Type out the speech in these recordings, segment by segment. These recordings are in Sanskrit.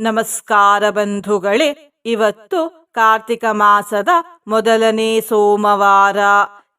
ನಮಸ್ಕಾರ ಬಂಧುಗಳೇ, ಇವತ್ತು ಕಾರ್ತಿಕ ಮಾಸದ ಮೊದಲನೇ ಸೋಮವಾರ.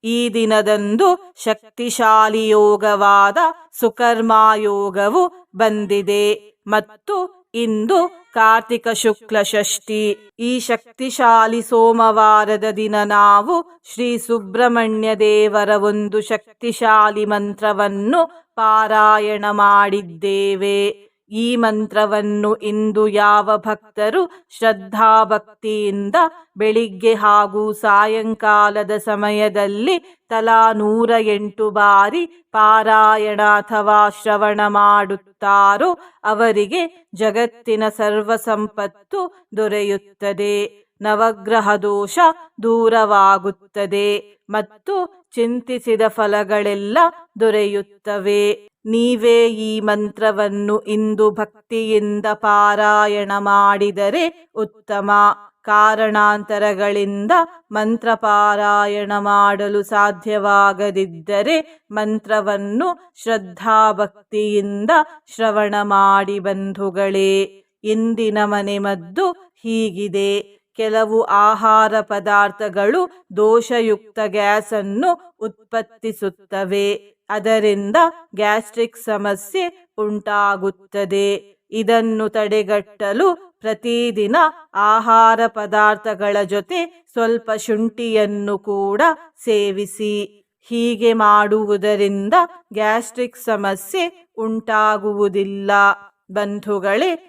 ಈ ದಿನದಂದು ಶಕ್ತಿಶಾಲಿ ಯೋಗವಾದ ಸುಕರ್ಮ ಯೋಗವು ಬಂದಿದೆ. ಮತ್ತು ಇಂದು ಕಾರ್ತಿಕ ಶುಕ್ಲ ಷಷ್ಠಿ. ಈ ಶಕ್ತಿಶಾಲಿ ಸೋಮವಾರದ ದಿನ ನಾವು ಶ್ರೀ ಸುಬ್ರಹ್ಮಣ್ಯ ದೇವರ ಒಂದು ಶಕ್ತಿಶಾಲಿ ಮಂತ್ರವನ್ನು ಪಾರಾಯಣ ಮಾಡಿದ್ದೇವೆ. ಈ ಮಂತ್ರವನ್ನು ಇಂದು ಯಾವ ಭಕ್ತರು ಶ್ರದ್ಧಾಭಕ್ತಿಯಿಂದ ಬೆಳಿಗ್ಗೆ ಹಾಗೂ ಸಾಯಂಕಾಲದ ಸಮಯದಲ್ಲಿ ತಲಾ ನೂರ ಎಂಟು ಬಾರಿ ಪಾರಾಯಣ ಅಥವಾ ಶ್ರವಣ ಮಾಡುತ್ತಾರೋ ಅವರಿಗೆ ಜಗತ್ತಿನ ಸರ್ವ ಸಂಪತ್ತು ದೊರೆಯುತ್ತದೆ. ನವಗ್ರಹ ದೋಷ ದೂರವಾಗುತ್ತದೆ ಮತ್ತು ಚಿಂತಿಸಿದ ಫಲಗಳೆಲ್ಲ ದೊರೆಯುತ್ತವೆ. ನೀವೇ ಈ ಮಂತ್ರವನ್ನು ಇಂದು ಭಕ್ತಿಯಿಂದ ಪಾರಾಯಣ ಮಾಡಿದರೆ ಉತ್ತಮ ಕಾರಣಾಂತರಗಳಿಂದ ಮಂತ್ರ ಪಾರಾಯಣ ಮಾಡಲು ಸಾಧ್ಯವಾಗದಿದ್ದರೆ ಮಂತ್ರವನ್ನು ಶ್ರದ್ಧಾಭಕ್ತಿಯಿಂದ ಶ್ರವಣ ಮಾಡಿ ಬಂಧುಗಳೇ, ಇಂದಿನ ಮನೆಮದ್ದು ಹೀಗಿದೆ. ಕೆಲವು ಆಹಾರ ಪದಾರ್ಥಗಳು ದೋಷಯುಕ್ತ ಗ್ಯಾಸನ್ನು ಉತ್ಪತ್ತಿಸುತ್ತವೆ. ಅದರಿಂದ ಗ್ಯಾಸ್ಟ್ರಿಕ್ ಸಮಸ್ಯೆ ಉಂಟಾಗುತ್ತದೆ. ಇದನ್ನು ತಡೆಗಟ್ಟಲು ಪ್ರತಿದಿನ ಆಹಾರ ಪದಾರ್ಥಗಳ ಜೊತೆ ಸ್ವಲ್ಪ ಶುಂಠಿಯನ್ನು ಕೂಡ ಸೇವಿಸಿ. ಹೀಗೆ ಮಾಡುವುದರಿಂದ ಗ್ಯಾಸ್ಟ್ರಿಕ್ ಸಮಸ್ಯೆ ಉಂಟಾಗುವುದಿಲ್ಲ. ಬಂಧುಗಳೇ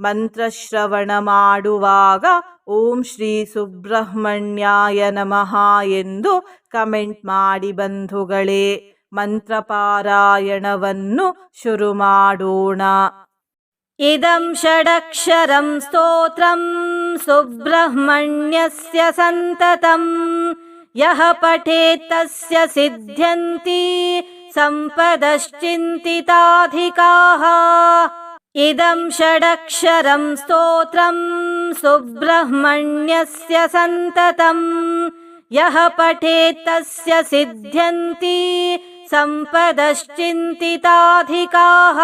ಮಂತ್ರಶ್ರವಣ ಮಾಡುವಾಗ ಓಂ ಶ್ರೀ ಸುಬ್ರಹ್ಮಣ್ಯಾಯ ನಮಃ ಎಂದು ಕಮೆಂಟ್ ಮಾಡಿ ಬಂಧುಗಳೇ, ಮಂತ್ರಪಾರಾಯಣವನ್ನು ಶುರು ಮಾಡೋಣ. ಇದಂ ಷಡಕ್ಷರಂ ಸ್ತೋತ್ರಂ ಸುಬ್ರಹ್ಮಣ್ಯಸ್ಯ ಸಂತತಂ, ಯಹ ಪಠೇತಸ್ಯ ಸಿದ್ಧ್ಯಂತಿ, ಸಂಪದಶ್ಚಿಂತಿತಾಧಿಕಾಃ. इदं षडक्षरं स्तोत्रं सुब्रह्मण्यस्य सन्ततं। यः पठेत् तस्य सिद्ध्यन्ति सम्पदश्चिन्तिताधिकाः।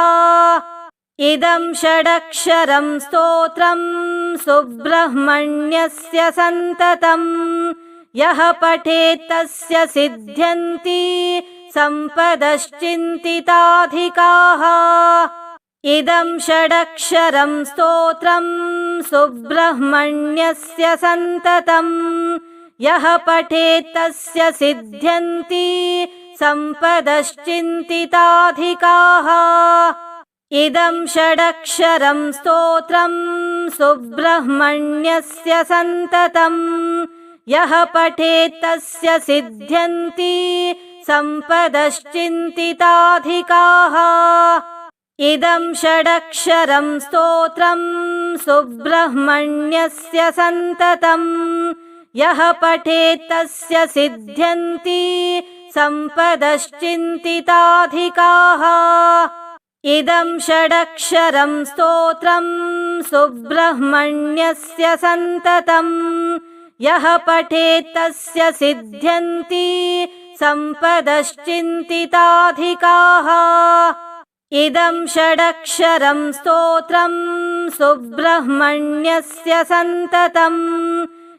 इदं षडक्षरं स्तोत्रं सुब्रह्मण्यस्य सन्ततं। यः पठेत् तस्य सिद्ध्यन्ति सम्पदश्चिन्तिताधिकाः इदं षडक्षरं स्तोत्रं सुब्रह्मण्यस्य सन्ततं। यः पठेत् तस्य सिद्ध्यन्ति सम्पदश्चिन्तिताधिकाः। इदं षडक्षरं स्तोत्रं सुब्रह्मण्यस्य सन्ततं। यः पठेत् तस्य सिद्ध्यन्ति सम्पदश्चिन्तिताधिकाः इदं षडक्षरं स्तोत्रं सुब्रह्मण्यस्य सन्ततं यः पठेत् तस्य सिद्ध्यन्ति सम्पदश्चिन्तिताधिकाः। इदं षडक्षरं स्तोत्रं सुब्रह्मण्यस्य सन्ततं यः पठेत् तस्य सिद्ध्यन्ति सम्पदश्चिन्तिताधिकाः इदं षडक्षरं स्तोत्रं सुब्रह्मण्यस्य सन्ततं।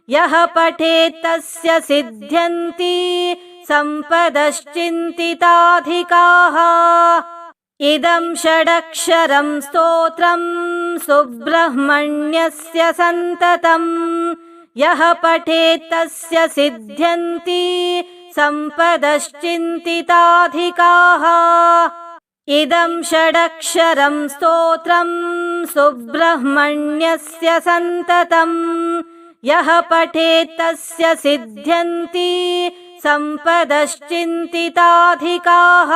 यः पठेत् तस्य सिद्ध्यन्ति सम्पदश्चिन्तिताधिकाः। इदं षडक्षरं स्तोत्रं सुब्रह्मण्यस्य सन्ततं। यः पठेत् तस्य सिद्ध्यन्ति सम्पदश्चिन्तिताधिकाः इदं षडक्षरं स्तोत्रं सुब्रह्मण्यस्य सन्ततं। यः पठेत् तस्य सिद्ध्यन्ति सम्पदश्चिन्तिताधिकाः।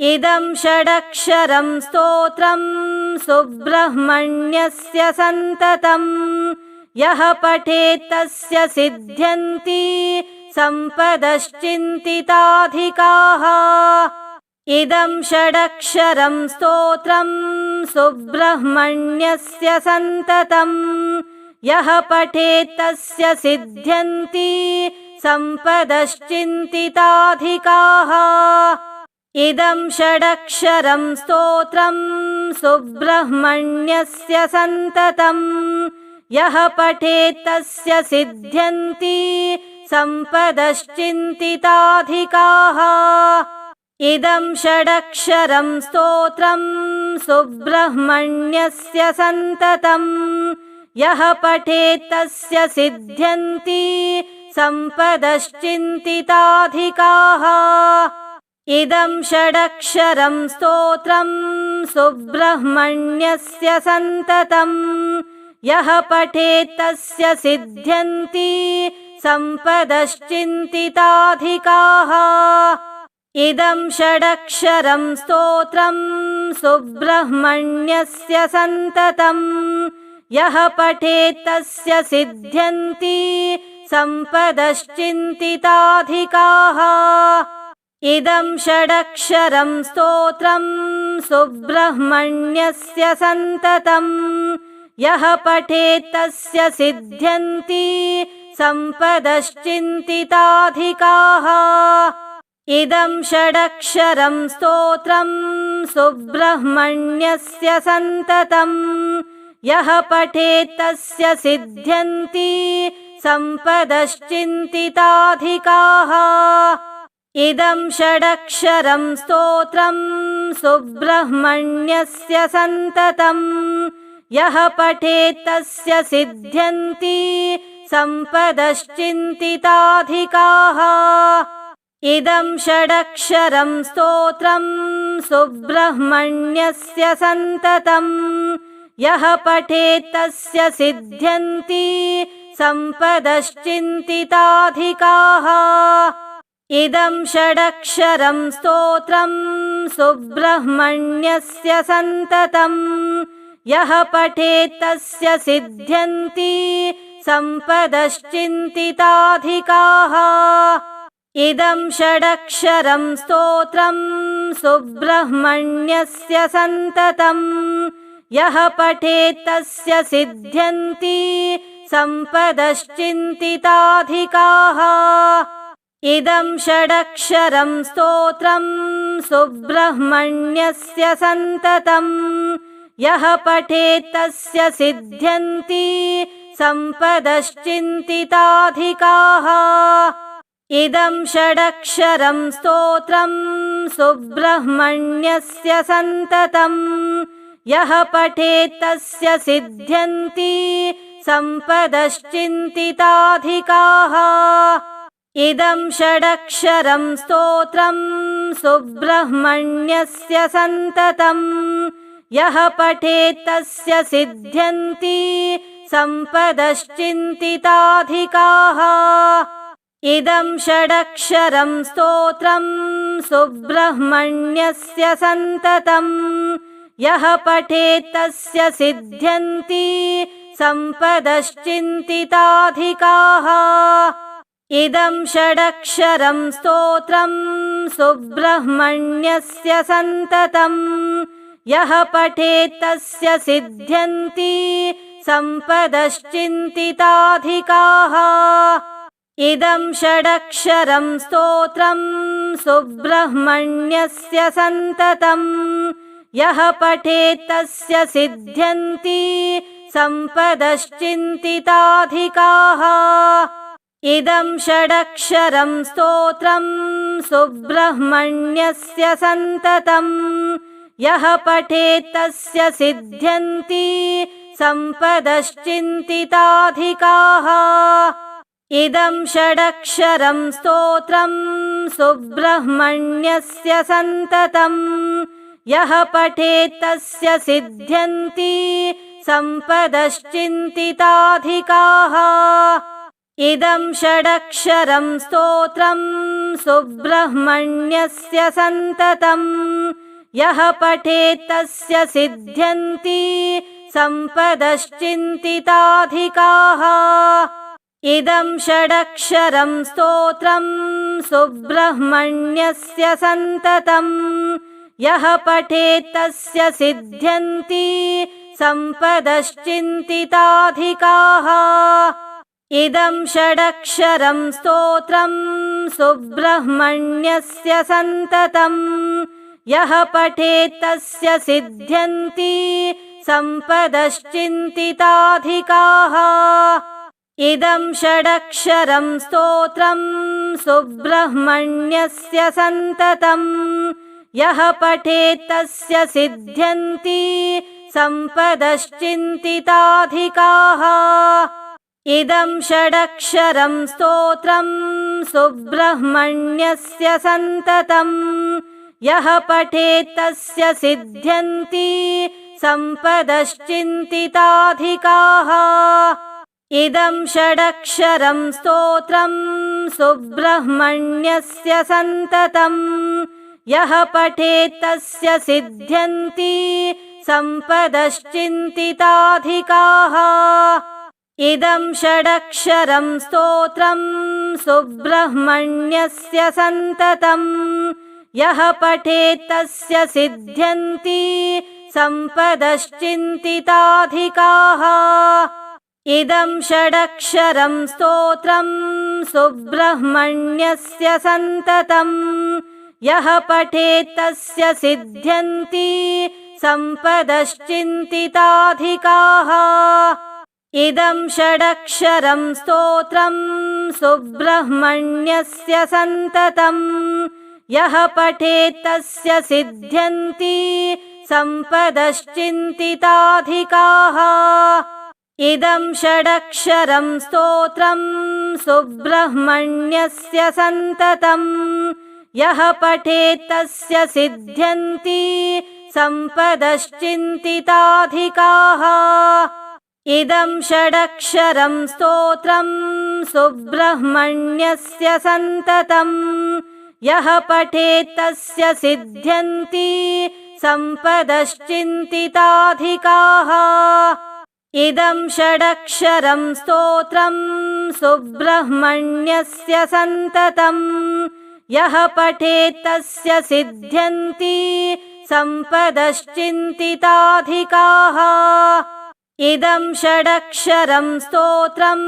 इदं षडक्षरं स्तोत्रं सुब्रह्मण्यस्य सन्ततम् यः पठेत् तस्य सिद्ध्यन्ति सम्पदश्चिन्तिताधिकाः इदं षडक्षरं स्तोत्रं सुब्रह्मण्यस्य सन्ततम्। यः पठेत् तस्य सिद्ध्यन्ति सम्पदश्चिन्तिताधिकाः। इदं षडक्षरं स्तोत्रं सुब्रह्मण्यस्य सन्ततम्। यः पठेत् तस्य सिद्ध्यन्ति सम्पदश्चिन्तिताधिकाः इदं षडक्षरं स्तोत्रं सुब्रह्मण्यस्य सन्ततम् यः पठेत् तस्य सिद्ध्यन्ति सम्पदश्चिन्तिताधिकाः। इदं षडक्षरं स्तोत्रं सुब्रह्मण्यस्य सन्ततम् यः पठेत् तस्य सिद्ध्यन्ति सम्पदश्चिन्तिताधिकाः इदं षडक्षरं स्तोत्रं सुब्रह्मण्यस्य सन्ततम् यः पठेत् तस्य सिद्ध्यन्ति सम्पदश्चिन्तिताधिकाः। इदं षडक्षरं स्तोत्रं सुब्रह्मण्यस्य सन्ततम् यः पठेत् तस्य सिद्ध्यन्ति सम्पदश्चिन्तिताधिकाः इदं षडक्षरं स्तोत्रं सुब्रह्मण्यस्य सन्ततम् यः पठेत् तस्य सिद्ध्यन्ति सम्पदश्चिन्तिताधिकाः। इदं षडक्षरं स्तोत्रं सुब्रह्मण्यस्य सन्ततम् यः पठेत् तस्य सिद्ध्यन्ति सम्पदश्चिन्तिताधिकाः इदं षडक्षरं स्तोत्रं सुब्रह्मण्यस्य सन्ततम् यः पठेत् तस्य सिद्ध्यन्ति सम्पदश्चिन्तिताधिकाः। इदं षडक्षरं स्तोत्रं सुब्रह्मण्यस्य सन्ततम् यः पठेत् तस्य सिद्ध्यन्ति सम्पदश्चिन्तिताधिकाः इदं षडक्षरं स्तोत्रं सुब्रह्मण्यस्य सन्ततम्। यः पठेत् तस्य सिद्ध्यन्ति सम्पदश्चिन्तिताधिकाः। इदं षडक्षरं स्तोत्रं सुब्रह्मण्यस्य सन्ततम्। यः पठेत् तस्य सिद्ध्यन्ति सम्पदश्चिन्तिताधिकाः इदं षडक्षरं स्तोत्रं सुब्रह्मण्यस्य सन्ततम् यः पठेत् तस्य सिद्ध्यन्ति सम्पदश्चिन्तिताधिकाः। इदं षडक्षरं स्तोत्रं सुब्रह्मण्यस्य सन्ततम् यः पठेत् तस्य सिद्ध्यन्ति सम्पदश्चिन्तिताधिकाः इदं षडक्षरं स्तोत्रं सुब्रह्मण्यस्य सन्ततम् यः पठेत् तस्य सिद्ध्यन्ति सम्पदश्चिन्तिताधिकाः। इदं षडक्षरं स्तोत्रं सुब्रह्मण्यस्य सन्ततम् यः पठेत् तस्य सिद्ध्यन्ति सम्पदश्चिन्तिताधिकाः इदं षडक्षरं स्तोत्रं सुब्रह्मण्यस्य सन्ततम् यः पठेत् तस्य सिद्ध्यन्ति सम्पदश्चिन्तिताधिकाः। इदं षडक्षरं स्तोत्रं सुब्रह्मण्यस्य सन्ततम् यः पठेत् तस्य सिद्ध्यन्ति सम्पदश्चिन्तिताधिकाः इदं षडक्षरं स्तोत्रं सुब्रह्मण्यस्य सन्ततम् यः पठेत् तस्य सिद्ध्यन्ति सम्पदश्चिन्तिताधिकाः। इदं षडक्षरं स्तोत्रं सुब्रह्मण्यस्य सन्ततम् यः पठेत् तस्य सिद्ध्यन्ति सम्पदश्चिन्तिताधिकाः इदं षडक्षरं स्तोत्रम् सुब्रह्मण्यस्य सन्ततम् यः पठेत् तस्य सिद्ध्यन्ति सम्पदश्चिन्तिताधिकाः। इदं षडक्षरं स्तोत्रम् सुब्रह्मण्यस्य सन्ततम् यः पठेत् तस्य सिद्ध्यन्ति सम्पदश्चिन्तिताधिकाः इदं षडक्षरं स्तोत्रम् सुब्रह्मण्यस्य सन्ततम् यः पठेत् तस्य सिद्ध्यन्ति सम्पदश्चिन्तिताधिकाः। इदं षडक्षरं स्तोत्रम् सुब्रह्मण्यस्य सन्ततम् यः पठेत् तस्य सिद्ध्यन्ति सम्पदश्चिन्तिताधिकाः इदं षडक्षरं स्तोत्रम् सुब्रह्मण्यस्य सन्ततम् यः पठेत् तस्य सिद्ध्यन्ति सम्पदश्चिन्तिताधिकाः। इदं षडक्षरं स्तोत्रम् सुब्रह्मण्यस्य सन्ततम् यः पठेत् तस्य सिद्ध्यन्ति सम्पदश्चिन्तिताधिकाः इदं षडक्षरं स्तोत्रम् सुब्रह्मण्यस्य सन्ततम्। यः पठेत् तस्य सिद्ध्यन्ति सम्पदश्चिन्तिताधिकाः। इदं षडक्षरं स्तोत्रम् सुब्रह्मण्यस्य सन्ततम्। यः पठेत् तस्य सिद्ध्यन्ति सम्पदश्चिन्तिताधिकाः इदं षडक्षरं स्तोत्रम् सुब्रह्मण्यस्य सन्ततम् यः पठेत् तस्य सिद्ध्यन्ति सम्पदश्चिन्तिताधिकाः। इदं षडक्षरं स्तोत्रम् सुब्रह्मण्यस्य सन्ततम् यः पठेत् तस्य सिद्ध्यन्ति सम्पदश्चिन्तिताधिकाः इदं षडक्षरं स्तोत्रम् सुब्रह्मण्यस्य सन्ततम् यः पठेत् तस्य सिद्ध्यन्ति सम्पदश्चिन्तिताधिकाः। इदं षडक्षरं स्तोत्रम्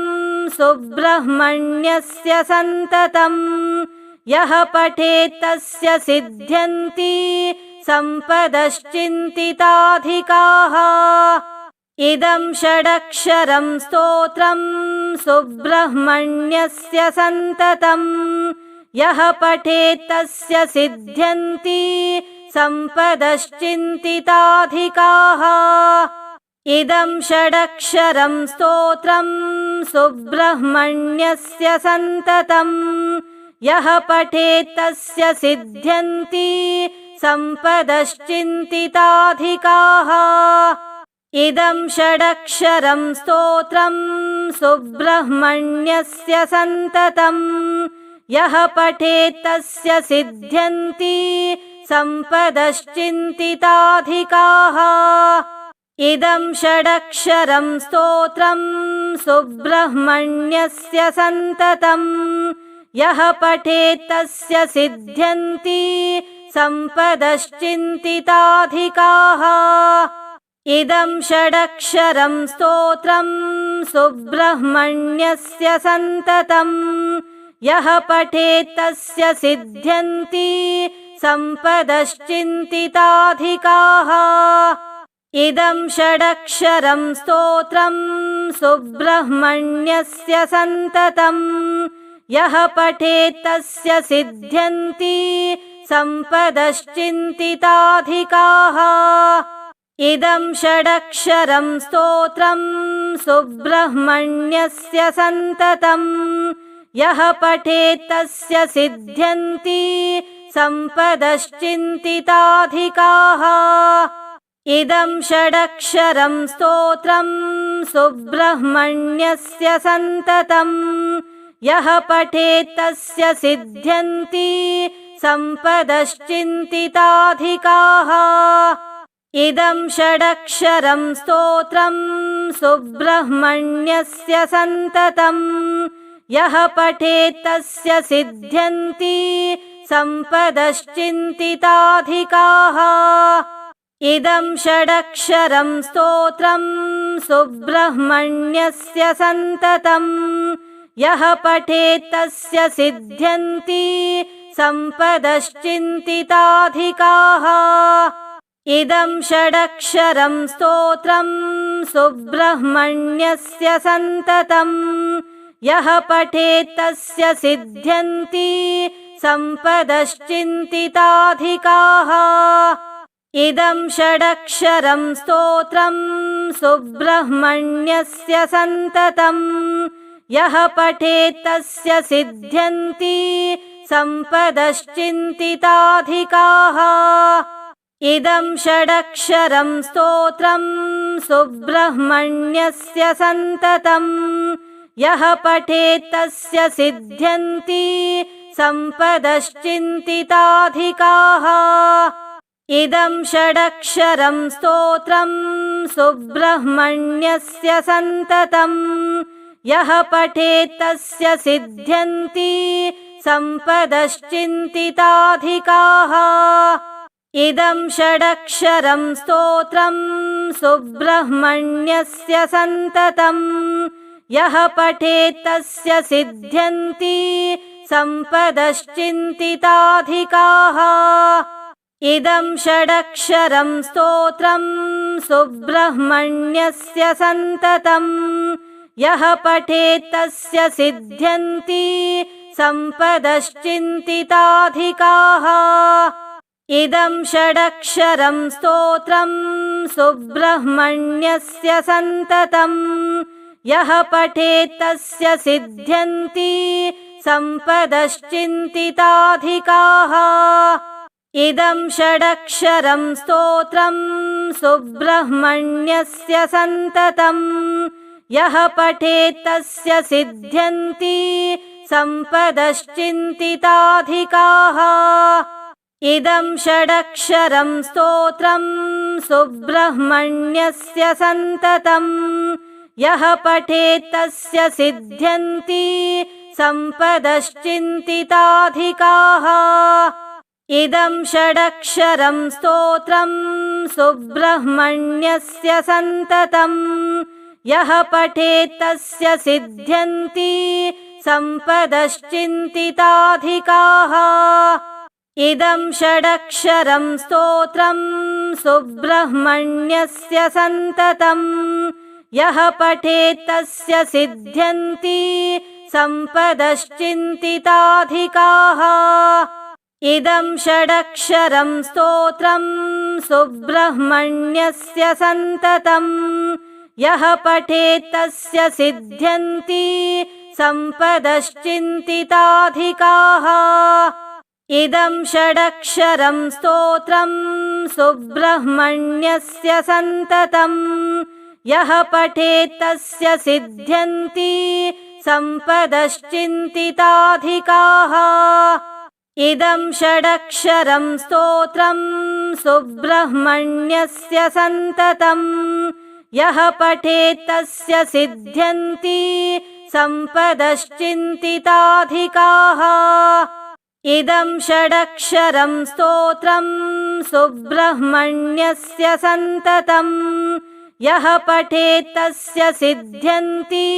सुब्रह्मण्यस्य सन्ततम् यः पठेत् तस्य सिद्ध्यन्ति सम्पदश्चिन्तिताधिकाः इदं षडक्षरं स्तोत्रम् सुब्रह्मण्यस्य सन्ततम्। यः पठेत् तस्य सिद्ध्यन्ति सम्पदश्चिन्तिताधिकाः। इदं षडक्षरं स्तोत्रम् सुब्रह्मण्यस्य सन्ततम्। यः पठेत् तस्य सिद्ध्यन्ति सम्पदश्चिन्तिताधिकाः इदं षडक्षरं स्तोत्रम् सुब्रह्मण्यस्य सन्ततम् यः पठेत् तस्य सिद्ध्यन्ति सम्पदश्चिन्तिताधिकाः। इदं षडक्षरं स्तोत्रम् सुब्रह्मण्यस्य सन्ततम् यः पठेत् तस्य सिद्ध्यन्ति सम्पदश्चिन्तिताधिकाः इदं षडक्षरं स्तोत्रम् सुब्रह्मण्यस्य सन्ततम् यः पठेत् तस्य सिद्ध्यन्ति सम्पदश्चिन्तिताधिकाः। इदं षडक्षरं स्तोत्रम् सुब्रह्मण्यस्य सन्ततम् यः पठेत् तस्य सिद्ध्यन्ति सम्पदश्चिन्तिताधिकाः इदं षडक्षरं स्तोत्रम् सुब्रह्मण्यस्य सन्ततम्। यः पठेत् तस्य सिद्ध्यन्ति सम्पदश्चिन्तिताधिकाः। इदं षडक्षरं स्तोत्रम् सुब्रह्मण्यस्य सन्ततम्। यः पठेत् तस्य सिद्ध्यन्ति सम्पदश्चिन्तिताधिकाः इदं षडक्षरं स्तोत्रम् सुब्रह्मण्यस्य सन्ततम् यः पठेत् तस्य सिद्ध्यन्ति सम्पदश्चिन्तिताधिकाः। इदं षडक्षरं स्तोत्रम् सुब्रह्मण्यस्य सन्ततम् यः पठेत् तस्य सिद्ध्यन्ति सम्पदश्चिन्तिताधिकाः इदं षडक्षरं स्तोत्रम् सुब्रह्मण्यस्य सन्ततम् यः पठेत् तस्य सिद्ध्यन्ति सम्पदश्चिन्तिताधिकाः। इदं षडक्षरं स्तोत्रम् सुब्रह्मण्यस्य सन्ततम् यः पठेत् तस्य सिद्ध्यन्ति सम्पदश्चिन्तिताधिकाः इदं षडक्षरं स्तोत्रम् सुब्रह्मण्यस्य सन्ततम् यः पठेत् तस्य सिद्ध्यन्ति सम्पदश्चिन्तिताधिकाः। इदं षडक्षरं स्तोत्रम् सुब्रह्मण्यस्य सन्ततम् यः पठेत् तस्य सिद्ध्यन्ति सम्पदश्चिन्तिताधिकाः इदं षडक्षरं स्तोत्रम् सुब्रह्मण्यस्य सन्ततम् यः पठेत् तस्य सिद्ध्यन्ति सम्पदश्चिन्तिताधिकाः। इदं षडक्षरं स्तोत्रम् सुब्रह्मण्यस्य सन्ततम् यः पठेत् तस्य सिद्ध्यन्ति सम्पदश्चिन्तिताधिकाः इदं षडक्षरं स्तोत्रम् सुब्रह्मण्यस्य सन्ततम्। यः पठेत् तस्य सिद्ध्यन्ति सम्पदश्चिन्तिताधिकाः। इदं षडक्षरं स्तोत्रम् सुब्रह्मण्यस्य सन्ततम्। यः पठेत् तस्य सिद्ध्यन्ति सम्पदश्चिन्तिताधिकाः इदं षडक्षरं स्तोत्रम् सुब्रह्मण्यस्य सन्ततम् यः पठेत् तस्य सिद्ध्यन्ति सम्पदश्चिन्तिताधिकाः। इदं षडक्षरं स्तोत्रम् सुब्रह्मण्यस्य सन्ततम् यः पठेत् तस्य सिद्ध्यन्ति सम्पदश्चिन्तिताधिकाः इदं षडक्षरं स्तोत्रम् सुब्रह्मण्यस्य सन्ततम् यः पठेत् तस्य सिद्ध्यन्ति सम्पदश्चिन्तिताधिकाः। इदं षडक्षरं स्तोत्रम् सुब्रह्मण्यस्य सन्ततम् यः पठेत् तस्य सिद्ध्यन्ति सम्पदश्चिन्तिताधिकाः इदं षडक्षरं स्तोत्रम् सुब्रह्मण्यस्य सन्ततम् यः पठेत् तस्य सिद्ध्यन्ति सम्पदश्चिन्तिताधिकाः। इदं षडक्षरं स्तोत्रम् सुब्रह्मण्यस्य सन्ततम् यः पठेत् तस्य सिद्ध्यन्ति सम्पदश्चिन्तिताधिकाः इदं षडक्षरं स्तोत्रम् सुब्रह्मण्यस्य सन्ततम् यः पठेत् तस्य सिद्ध्यन्ति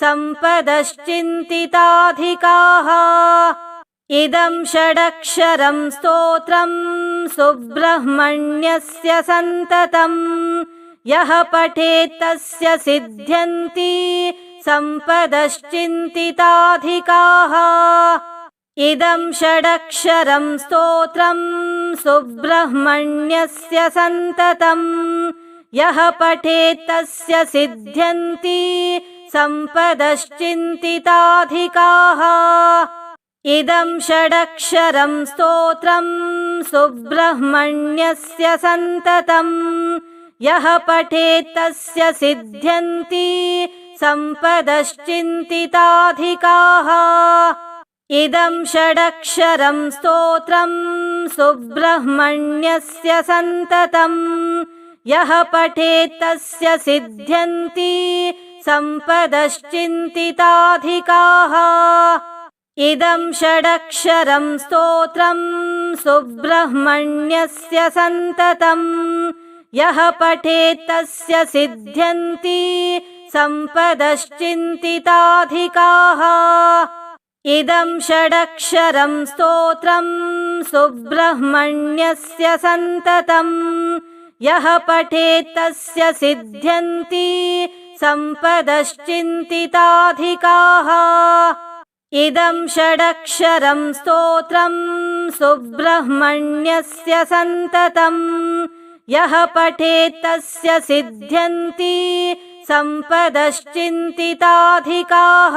सम्पदश्चिन्तिताधिकाः। इदं षडक्षरं स्तोत्रम् सुब्रह्मण्यस्य सन्ततम् यः पठेत् तस्य सिद्ध्यन्ति सम्पदश्चिन्तिताधिकाः इदं षडक्षरं स्तोत्रम् सुब्रह्मण्यस्य सन्ततम्। यः पठेत् तस्य सिद्ध्यन्ति सम्पदश्चिन्तिताधिकाः। इदं षडक्षरं स्तोत्रम् सुब्रह्मण्यस्य सन्ततम्। यः पठेत् तस्य सिद्ध्यन्ति सम्पदश्चिन्तिताधिकाः इदं षडक्षरं स्तोत्रम् सुब्रह्मण्यस्य सन्ततम् यः पठेत् तस्य सिद्ध्यन्ति सम्पदश्चिन्तिताधिकाः। इदं षडक्षरं स्तोत्रम् सुब्रह्मण्यस्य सन्ततम् यः पठेत् तस्य सिद्ध्यन्ति सम्पदश्चिन्तिताधिकाः इदं षडक्षरं स्तोत्रम् सुब्रह्मण्यस्य सन्ततम् यः पठेत् तस्य सिद्ध्यन्ति सम्पदश्चिन्तिताधिकाः। इदं षडक्षरं स्तोत्रम् सुब्रह्मण्यस्य सन्ततम् यः पठेत् तस्य सिद्ध्यन्ति सम्पदश्चिन्तिताधिकाः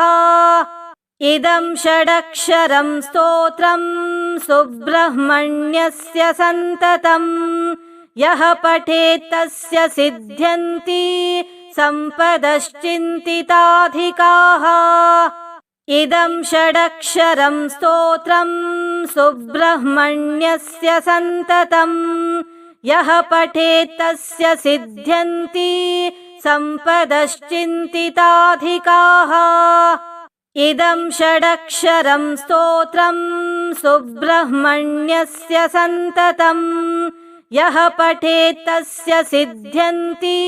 इदं षडक्षरं स्तोत्रम् सुब्रह्मण्यस्य सन्ततम्। यः पठेत् तस्य सिद्ध्यन्ति सम्पदश्चिन्तिताधिकाः। इदं षडक्षरं स्तोत्रम् सुब्रह्मण्यस्य सन्ततम्। यः पठेत् तस्य सिद्ध्यन्ति सम्पदश्चिन्तिताधिकाः इदं षडक्षरं स्तोत्रम् सुब्रह्मण्यस्य सन्ततम् यः पठेत् तस्य सिद्ध्यन्ति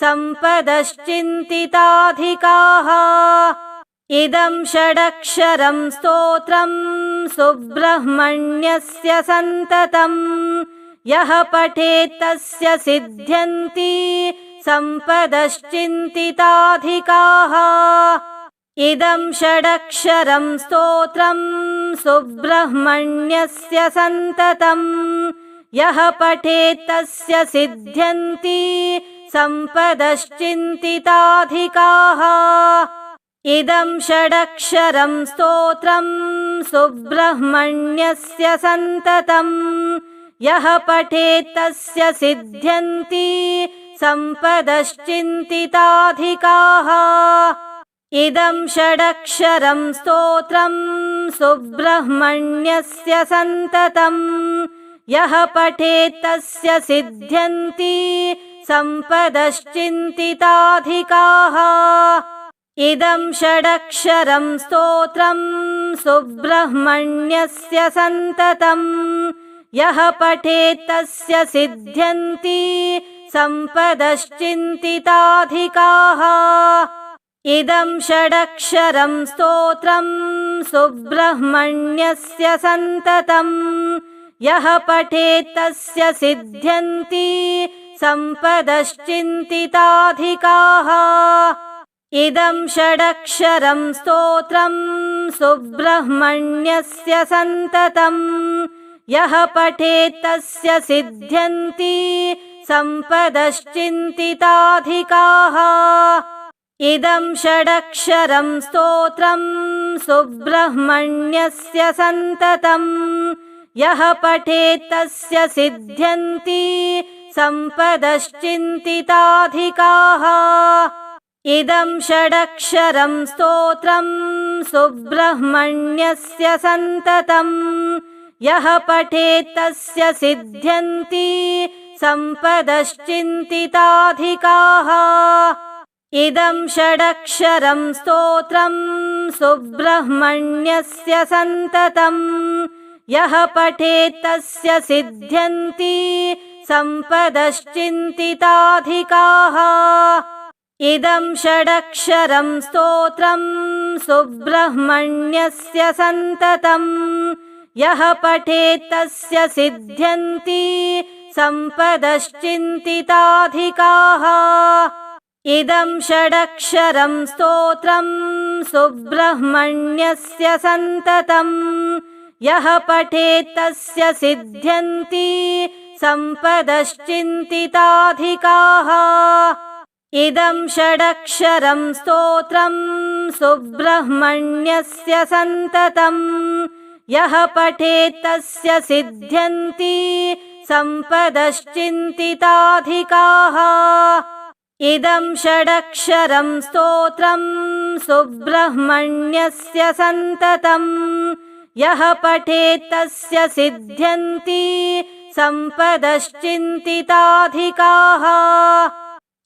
सम्पदश्चिन्तिताधिकाः। इदं षडक्षरं स्तोत्रम् सुब्रह्मण्यस्य सन्ततम् यः पठेत् तस्य सिद्ध्यन्ति सम्पदश्चिन्तिताधिकाः इदं षडक्षरं स्तोत्रम् सुब्रह्मण्यस्य सन्ततम् यः पठेत् तस्य सिद्ध्यन्ति सम्पदश्चिन्तिताधिकाः। इदं षडक्षरं स्तोत्रम् सुब्रह्मण्यस्य सन्ततम् यः पठेत् तस्य सिद्ध्यन्ति सम्पदश्चिन्तिताधिकाः इदं षडक्षरं स्तोत्रम् सुब्रह्मण्यस्य सन्ततम् यः पठेत् तस्य सिद्ध्यन्ति सम्पदश्चिन्तिताधिकाः। इदं षडक्षरं स्तोत्रम् सुब्रह्मण्यस्य सन्ततम् यः पठेत् तस्य सिद्ध्यन्ति सम्पदश्चिन्तिताधिकाः इदं षडक्षरं स्तोत्रम् सुब्रह्मण्यस्य सन्ततम् यः पठेत् तस्य सिद्ध्यन्ति सम्पदश्चिन्तिताधिकाः। इदं षडक्षरं स्तोत्रम् सुब्रह्मण्यस्य सन्ततम् यः पठेत् तस्य सिद्ध्यन्ति सम्पदश्चिन्तिताधिकाः इदं षडक्षरं स्तोत्रम् सुब्रह्मण्यस्य सन्ततम्। यः पठेत् तस्य सिद्ध्यन्ति सम्पदश्चिन्तिताधिकाः। इदं षडक्षरं स्तोत्रम् सुब्रह्मण्यस्य सन्ततम्। यः पठेत् तस्य सिद्ध्यन्ति सम्पदश्चिन्तिताधिकाः इदं षडक्षरं स्तोत्रम् सुब्रह्मण्यस्य सन्ततम् यः पठेत् तस्य सिद्ध्यन्ति सम्पदश्चिन्तिताधिकाः। इदं षडक्षरं स्तोत्रम् सुब्रह्मण्यस्य सन्ततम् यः पठेत् तस्य सिद्ध्यन्ति सम्पदश्चिन्तिताधिकाः इदं षडक्षरं स्तोत्रम् सुब्रह्मण्यस्य सन्ततम् यः पठेत् तस्य सिद्ध्यन्ति सम्पदश्चिन्तिताधिकाः। इदं षडक्षरं स्तोत्रम् सुब्रह्मण्यस्य सन्ततम् यः पठेत् तस्य सिद्ध्यन्ति सम्पदश्चिन्तिताधिकाः इदं षडक्षरं स्तोत्रम् सुब्रह्मण्यस्य सन्ततम्। यः पठेत् तस्य सिद्ध्यन्ति सम्पदश्चिन्तिताधिकाः।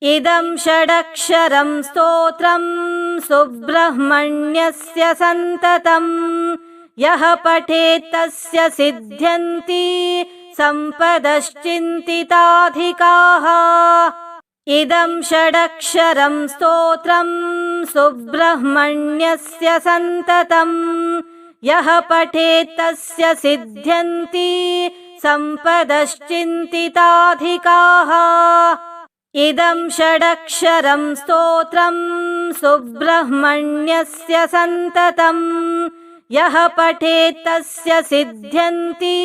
इदं षडक्षरं स्तोत्रम् सुब्रह्मण्यस्य सन्ततम्। यः पठेत् तस्य सिद्ध्यन्ति सम्पदश्चिन्तिताधिकाः इदं षडक्षरं स्तोत्रम् सुब्रह्मण्यस्य सन्ततम् यः पठेत् तस्य सिद्ध्यन्ति सम्पदश्चिन्तिताधिकाः। इदं षडक्षरं स्तोत्रम् सुब्रह्मण्यस्य सन्ततम् यः पठेत् तस्य सिद्ध्यन्ति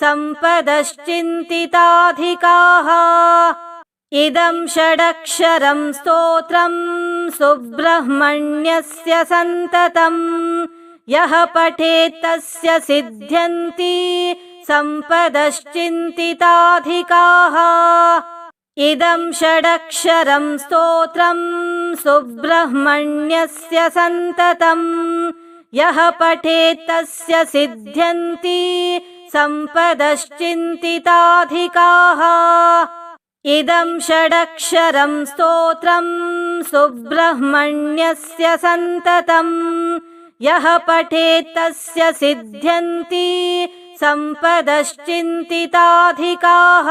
सम्पदश्चिन्तिताधिकाः इदं षडक्षरं स्तोत्रम् सुब्रह्मण्यस्य सन्ततम् यः पठेत् तस्य सिद्ध्यन्ति सम्पदश्चिन्तिताधिकाः। इदं षडक्षरं स्तोत्रम् सुब्रह्मण्यस्य सन्ततम् यः पठेत् तस्य सिद्ध्यन्ति सम्पदश्चिन्तिताधिकाः इदं षडक्षरं स्तोत्रम् सुब्रह्मण्यस्य सन्ततम्। यः पठेत् तस्य सिद्ध्यन्ति सम्पदश्चिन्तिताधिकाः।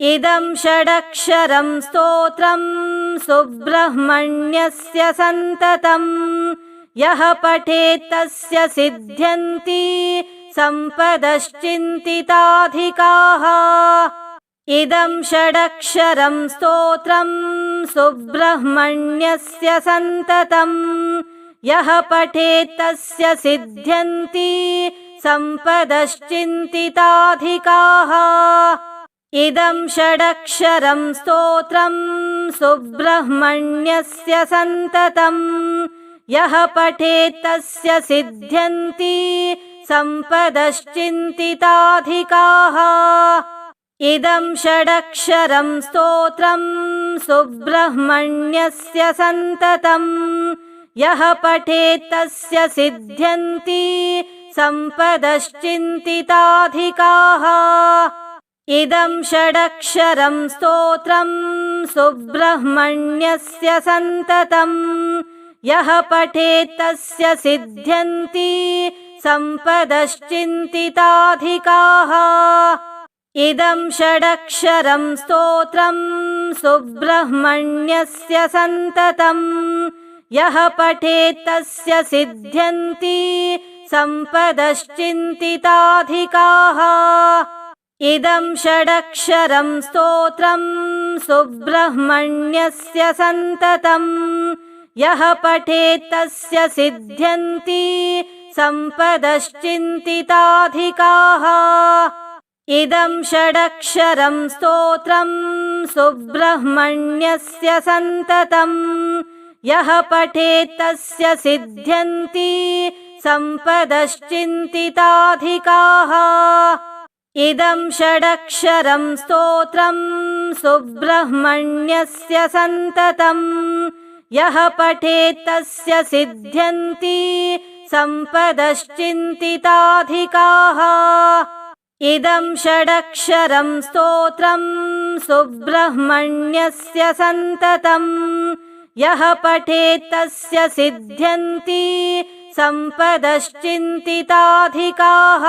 इदं षडक्षरं स्तोत्रम् सुब्रह्मण्यस्य सन्ततम्। यः पठेत् तस्य सिद्ध्यन्ति सम्पदश्चिन्तिताधिकाः इदं षडक्षरं स्तोत्रम् सुब्रह्मण्यस्य सन्ततम् यः पठेत् तस्य सिद्ध्यन्ति सम्पदश्चिन्तिताधिकाः। इदं षडक्षरं स्तोत्रम् सुब्रह्मण्यस्य सन्ततम् यः पठेत् तस्य सिद्ध्यन्ति सम्पदश्चिन्तिताधिकाः इदं षडक्षरं स्तोत्रम् सुब्रह्मण्यस्य सन्ततम् यः पठेत् तस्य सिद्ध्यन्ति सम्पदश्चिन्तिताधिकाः। इदं षडक्षरं स्तोत्रम् सुब्रह्मण्यस्य सन्ततम् यः पठेत् तस्य सिद्ध्यन्ति सम्पदश्चिन्तिताधिकाः इदं षडक्षरं स्तोत्रम् सुब्रह्मण्यस्य सन्ततम् यः पठेत् तस्य सिद्ध्यन्ति सम्पदश्चिन्तिताधिकाः। इदं षडक्षरं स्तोत्रम् सुब्रह्मण्यस्य सन्ततम् यः पठेत् तस्य सिद्ध्यन्ति सम्पदश्चिन्तिताधिकाः इदं षडक्षरं स्तोत्रम् सुब्रह्मण्यस्य सन्ततम् यः पठेत् तस्य सिद्ध्यन्ति सम्पदश्चिन्तिताधिकाः। इदं षडक्षरं स्तोत्रम् सुब्रह्मण्यस्य सन्ततम् यः पठेत् तस्य सिद्ध्यन्ति सम्पदश्चिन्तिताधिकाः इदं षडक्षरं स्तोत्रम् सुब्रह्मण्यस्य सन्ततम् यः पठेत् तस्य सिद्ध्यन्ति सम्पदश्चिन्तिताधिकाः